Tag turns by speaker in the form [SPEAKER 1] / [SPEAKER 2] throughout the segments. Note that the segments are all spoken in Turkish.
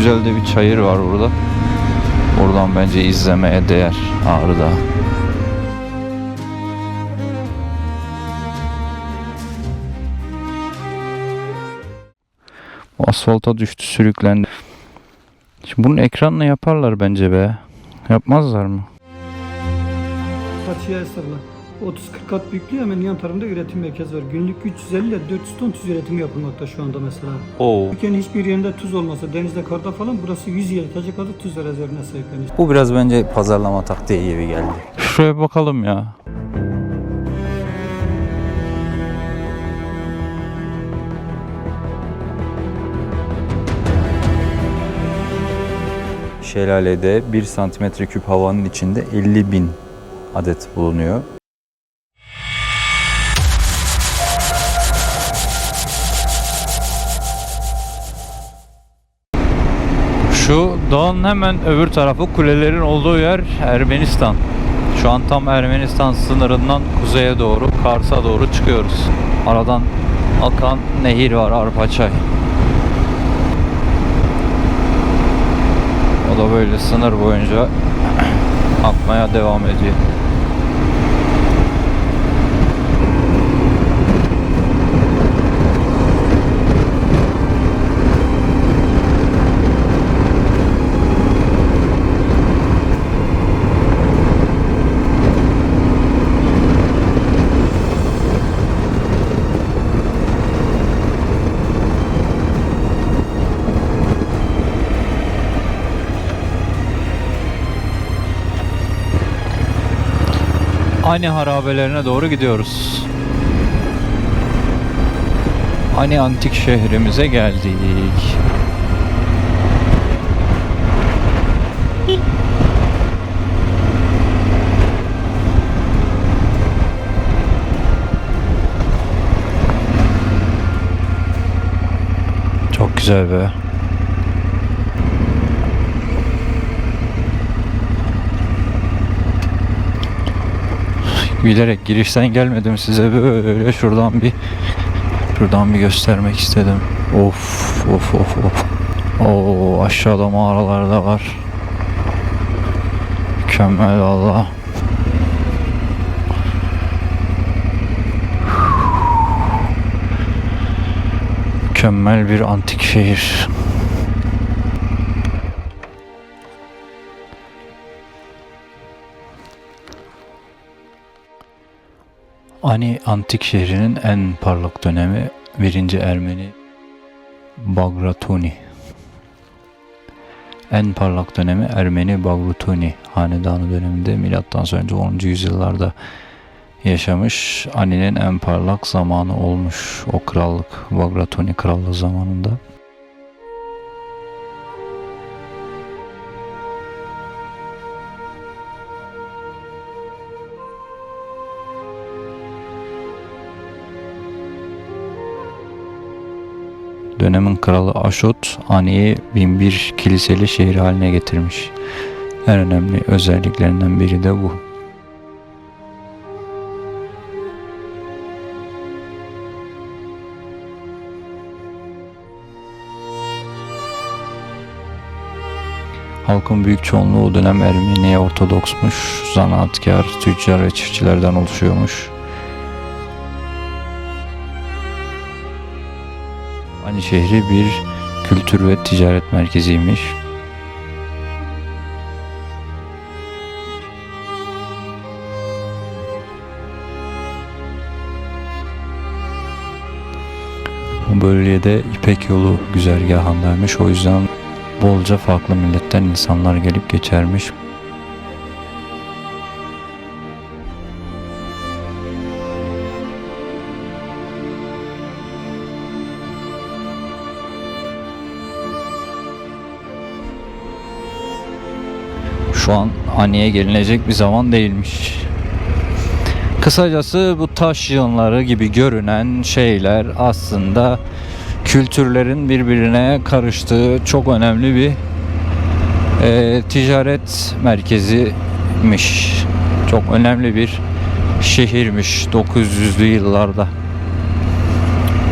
[SPEAKER 1] Güzel de bir çayır var burada. Oradan bence izlemeye değer Ağrı'da. Bu asfalta düştü sürüklendi. Şimdi bunun ekranla yaparlar bence be. Yapmazlar mı?
[SPEAKER 2] Karşıya hesapla. 30-40 kat büyüklüğü hemen yan tarafında üretim merkezi var. Günlük 350 ile 400 ton tuz üretimi yapılmakta şu anda mesela.
[SPEAKER 1] Oo.
[SPEAKER 2] Türkiye'nin hiçbir yerinde tuz olmasa, denizde, karda falan burası 100 yıl yetecek kadar tuz rezervine sahip. Yani.
[SPEAKER 3] Bu biraz bence pazarlama taktiği gibi geldi.
[SPEAKER 1] Şuraya bakalım ya.
[SPEAKER 3] Şelalede 1 santimetre küp havanın içinde 50 bin adet bulunuyor.
[SPEAKER 1] Şu dağın hemen öbür tarafı kulelerin olduğu yer Ermenistan. Şu an tam Ermenistan sınırından kuzeye doğru, Kars'a doğru çıkıyoruz. Aradan akan nehir var Arpaçay. O da böyle sınır boyunca akmaya devam ediyor. Ani harabelerine doğru gidiyoruz. Ani antik şehrimize geldik. Çok güzel be. Bilerek girişten gelmedim size böyle şuradan bir şuradan bir göstermek istedim. Of of of of. Oo aşağıda mağaralar da var. Mükemmel valla. Mükemmel bir antik şehir. Ani antik şehrinin en parlak dönemi 1. Ermeni Bagratuni. En parlak dönemi Ermeni Bagrutuni hanedanı döneminde milattan sonra 10. yüzyıllarda yaşamış. Ani'nin en parlak zamanı olmuş o krallık Bagratuni krallığı zamanında. Kralı Aşot, Ani'yi binbir kiliseli şehir haline getirmiş. En önemli özelliklerinden biri de bu. Halkın büyük çoğunluğu o dönem Ermeni Ortodoksmuş, zanaatkar, tüccar ve çiftçilerden oluşuyormuş. Ani şehri bir kültür ve ticaret merkeziymiş. Bu bölgede İpek yolu güzergahındaymış. O yüzden bolca farklı milletten insanlar gelip geçermiş. Şu an Ani'ye gelinecek bir zaman değilmiş. Kısacası bu taş yığınları gibi görünen şeyler aslında kültürlerin birbirine karıştığı çok önemli bir e, ticaret merkeziymiş. Çok önemli bir şehirmiş 900'lü yıllarda.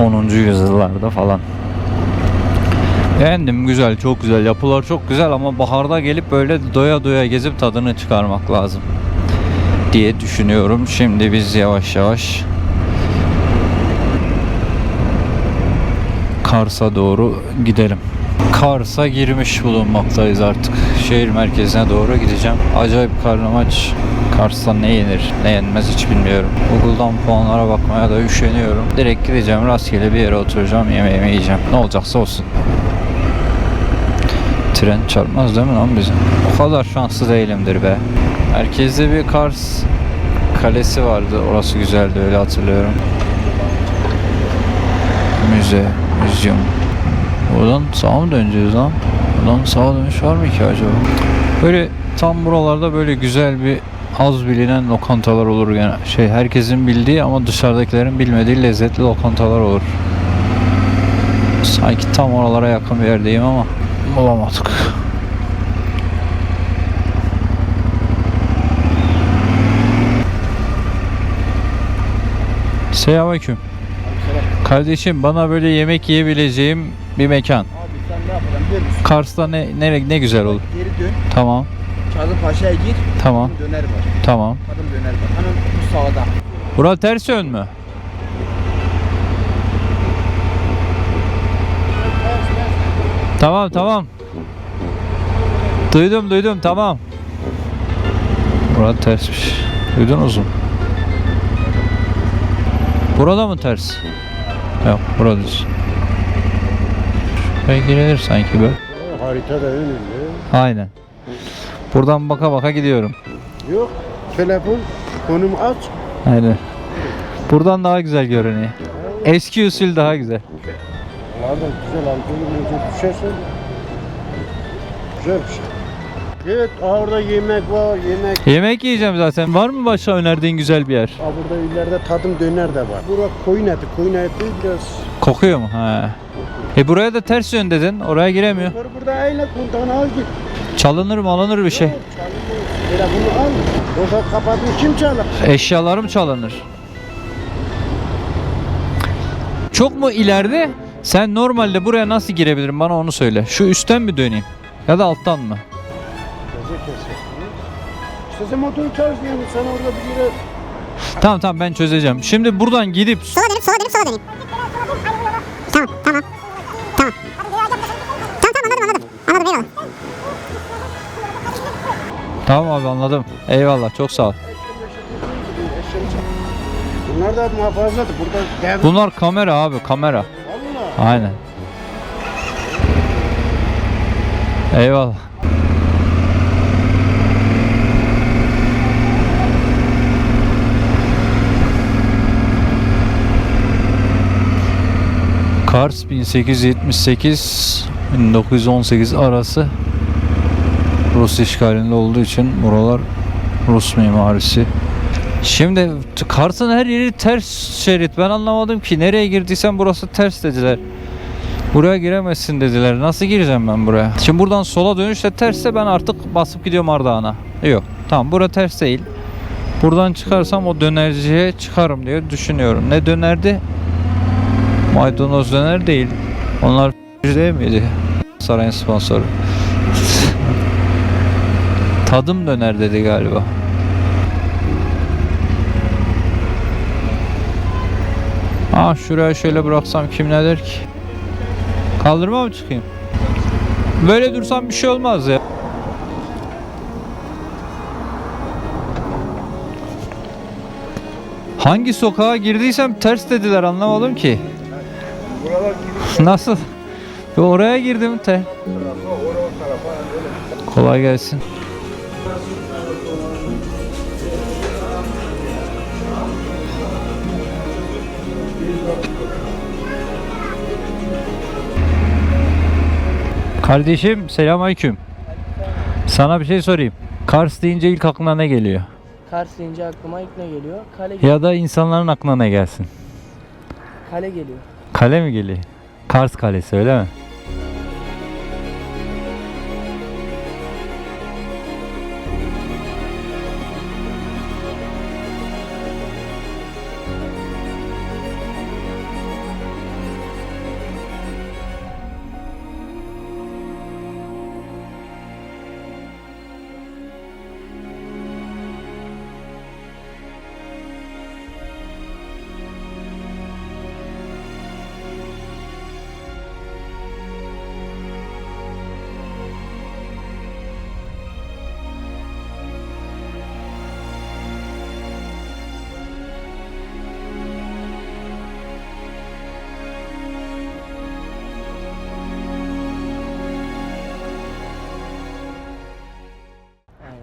[SPEAKER 1] 10. yüzyıllarda falan. Beğendim güzel çok güzel yapılar çok güzel ama baharda gelip böyle doya doya gezip tadını çıkarmak lazım diye düşünüyorum. Şimdi biz yavaş yavaş Kars'a doğru gidelim. Kars'a girmiş bulunmaktayız artık. Şehir merkezine doğru gideceğim. Acayip karnım aç. Kars'ta ne yenir, ne yenmez hiç bilmiyorum. Google'dan puanlara bakmaya da üşeniyorum. Direkt gideceğim, rastgele bir yere oturacağım, yemeğimi yiyeceğim. Ne olacaksa olsun. Tren çarpmaz değil mi lan bizi? O kadar şanslı değilimdir be. Merkezde bir Kars kalesi vardı. Orası güzeldi öyle hatırlıyorum. Müze, müzyum. Buradan sağa mı döneceğiz lan? Buradan sağa dönüş var mı ki acaba? Böyle tam buralarda böyle güzel bir az bilinen lokantalar olur yani şey herkesin bildiği ama dışarıdakilerin bilmediği lezzetli lokantalar olur. Sanki tam oralara yakın bir yerdeyim ama bulamadık. Selamünaleyküm. Kardeşim bana böyle yemek yiyebileceğim bir mekan.
[SPEAKER 4] Abi sen ne yapacaksın biliyor musun?
[SPEAKER 1] Kars'ta ne ne ne güzel olur.
[SPEAKER 4] Geri dön.
[SPEAKER 1] Tamam.
[SPEAKER 4] Kazımpaşa'ya gir.
[SPEAKER 1] Tamam.
[SPEAKER 4] Kadın döner var.
[SPEAKER 1] Tamam.
[SPEAKER 4] Kadın döner var. Hemen bu sağda.
[SPEAKER 1] Bura ters yön mü? Tamam tamam. Duydum duydum tamam. Bura tersmiş. Duydunuz mu? Burada mı ters? Yok burada düz. Şuraya girilir sanki böyle.
[SPEAKER 5] Haritada önünde.
[SPEAKER 1] Aynen. Buradan baka baka gidiyorum.
[SPEAKER 5] Yok. Telefon konum aç.
[SPEAKER 1] Aynen. Buradan daha güzel görünüyor. Eski usul daha güzel.
[SPEAKER 5] Nereden güzel alkol önce düşersen. Güzel bir şey. Evet orada yemek var yemek.
[SPEAKER 1] Yemek yiyeceğim zaten. Var mı başka önerdiğin güzel bir yer?
[SPEAKER 5] Aa, burada ileride tadım döner de var. Burada koyun eti. Koyun eti biraz.
[SPEAKER 1] Kokuyor mu? He. E buraya da ters yön dedin. Oraya giremiyor.
[SPEAKER 5] Var burada aynı kontağını al git.
[SPEAKER 1] Çalınır mı alınır bir şey.
[SPEAKER 5] Telefonu al. Burada kapatın kim çalar?
[SPEAKER 1] Eşyalarım çalınır. Çok mu ileride? Sen normalde buraya nasıl girebilirim? Bana onu söyle. Şu üstten mi döneyim? Ya da alttan mı?
[SPEAKER 5] İşte sen motoru çalışmıyorsun. Sen orada bir yere
[SPEAKER 1] Tamam tamam ben çözeceğim. Şimdi buradan gidip
[SPEAKER 6] Sola dönüp sola dönüp sola döneyim. Tamam tamam. Tamam. Tamam tamam anladım anladım. Anladım eyvallah.
[SPEAKER 1] Tamam abi anladım. Eyvallah çok sağ ol.
[SPEAKER 5] Bunlar da muhafazadır. Burada.
[SPEAKER 1] Bunlar kamera abi kamera. Aynen. Eyvallah. Kars 1878 1918 arası Rus işgalinde olduğu için buralar Rus mimarisi. Şimdi Kars'ın her yeri ters şerit. Ben anlamadım ki. Nereye girdiysen burası ters dediler. Buraya giremezsin dediler. Nasıl gireceğim ben buraya? Şimdi buradan sola dönüşte tersse ben artık basıp gidiyorum Ardahan'a. Yok. Tamam bura ters değil. Buradan çıkarsam o dönerciye çıkarım diye düşünüyorum. Ne dönerdi? Maydanoz döner değil. Onlar değil miydi? Sarayın sponsoru. Tadım döner dedi galiba. Ah şuraya şöyle bıraksam kim ne der ki? Kaldırma mı çıkayım? Böyle dursam bir şey olmaz ya. Hangi sokağa girdiysem ters dediler anlamadım ki. Nasıl? Oraya girdim te. Kolay gelsin. Kardeşim selamünaleyküm. Sana bir şey sorayım. Kars deyince ilk aklına ne geliyor?
[SPEAKER 4] Kars deyince aklıma ilk ne geliyor? Kale, gel-
[SPEAKER 1] Ya da insanların aklına ne gelsin?
[SPEAKER 4] kale geliyor.
[SPEAKER 1] Kale mi geliyor? Kars Kalesi öyle mi?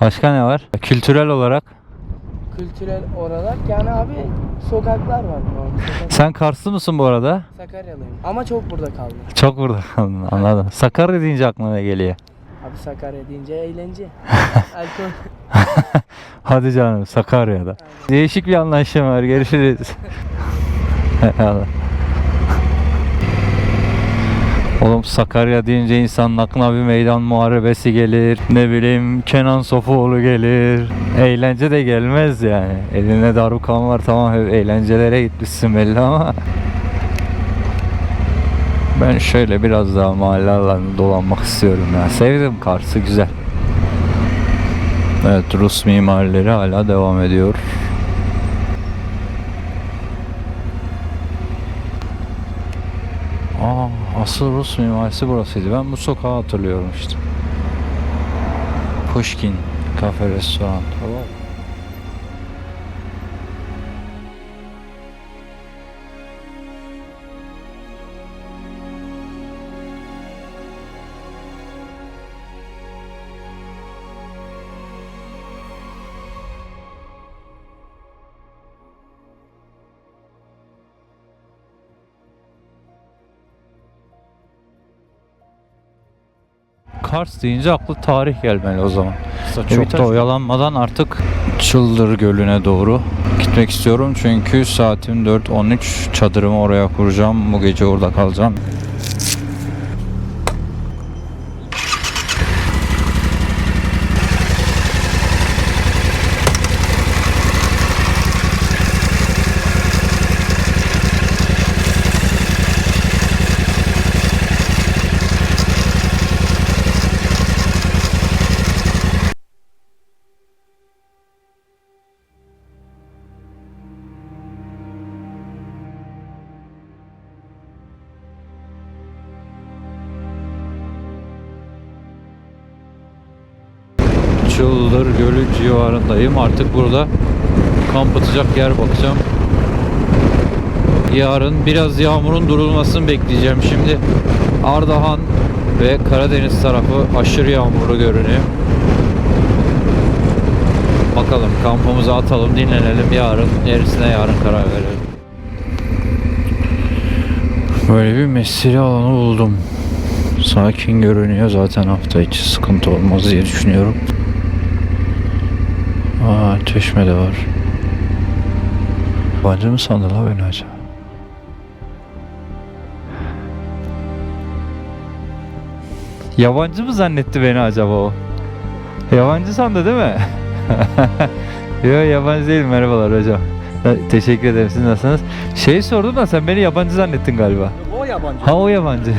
[SPEAKER 1] Başka ne var? Kültürel olarak.
[SPEAKER 4] Kültürel olarak yani abi sokaklar var. normal Sokak.
[SPEAKER 1] Sen Karslı mısın bu arada?
[SPEAKER 4] Sakaryalıyım ama çok burada kaldım.
[SPEAKER 1] Çok burada kaldın anladım. Sakarya deyince aklına ne geliyor?
[SPEAKER 4] Abi Sakarya deyince eğlence. Alkol.
[SPEAKER 1] Hadi canım Sakarya'da. Değişik bir anlaşma var. Görüşürüz. Eyvallah. Oğlum Sakarya deyince insanın aklına bir meydan muharebesi gelir. Ne bileyim Kenan Sofuoğlu gelir. Eğlence de gelmez yani. Elinde darbukan var tamam eğlencelere gitmişsin belli ama. Ben şöyle biraz daha mahalle alanında dolanmak istiyorum ya. Sevdim Kars'ı güzel. Evet Rus mimarileri hala devam ediyor. Aa, asıl Rus mimarisi burasıydı. Ben bu sokağı hatırlıyorum işte. Pushkin kafe restoran. Tamam. Kars deyince aklı tarih gelmeli o zaman. Çok da oyalanmadan artık Çıldır Gölü'ne doğru gitmek istiyorum. Çünkü saatim 4.13 çadırımı oraya kuracağım. Bu gece orada kalacağım. Çıldır Gölü civarındayım. Artık burada kamp atacak yer bakacağım. Yarın biraz yağmurun durulmasını bekleyeceğim. Şimdi Ardahan ve Karadeniz tarafı aşırı yağmurlu görünüyor. Bakalım kampımızı atalım, dinlenelim. Yarın gerisine yarın karar verelim. Böyle bir mesire alanı buldum. Sakin görünüyor zaten hafta içi sıkıntı olmaz diye düşünüyorum. Aa çeşme de var. Yabancı mı sandı la beni acaba? Yabancı mı zannetti beni acaba o? Yabancı sandı değil mi? Yok yabancı değil merhabalar hocam. Teşekkür ederim siz nasılsınız? Şey sordum da sen beni yabancı zannettin galiba.
[SPEAKER 5] O yabancı.
[SPEAKER 1] Ha o yabancı.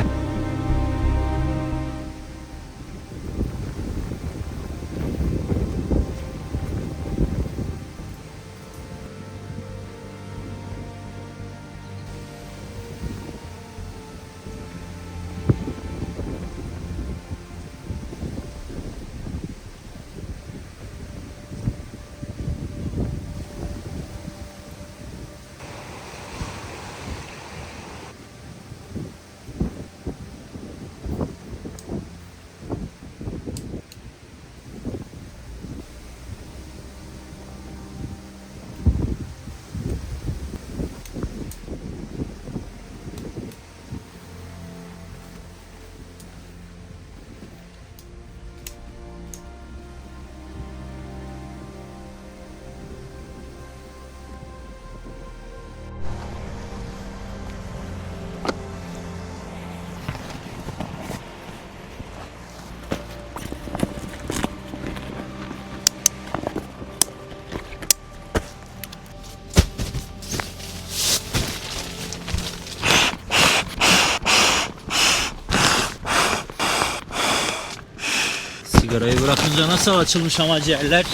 [SPEAKER 7] Bırakınca nasıl açılmış ama ciğerler?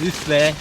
[SPEAKER 7] Üf be.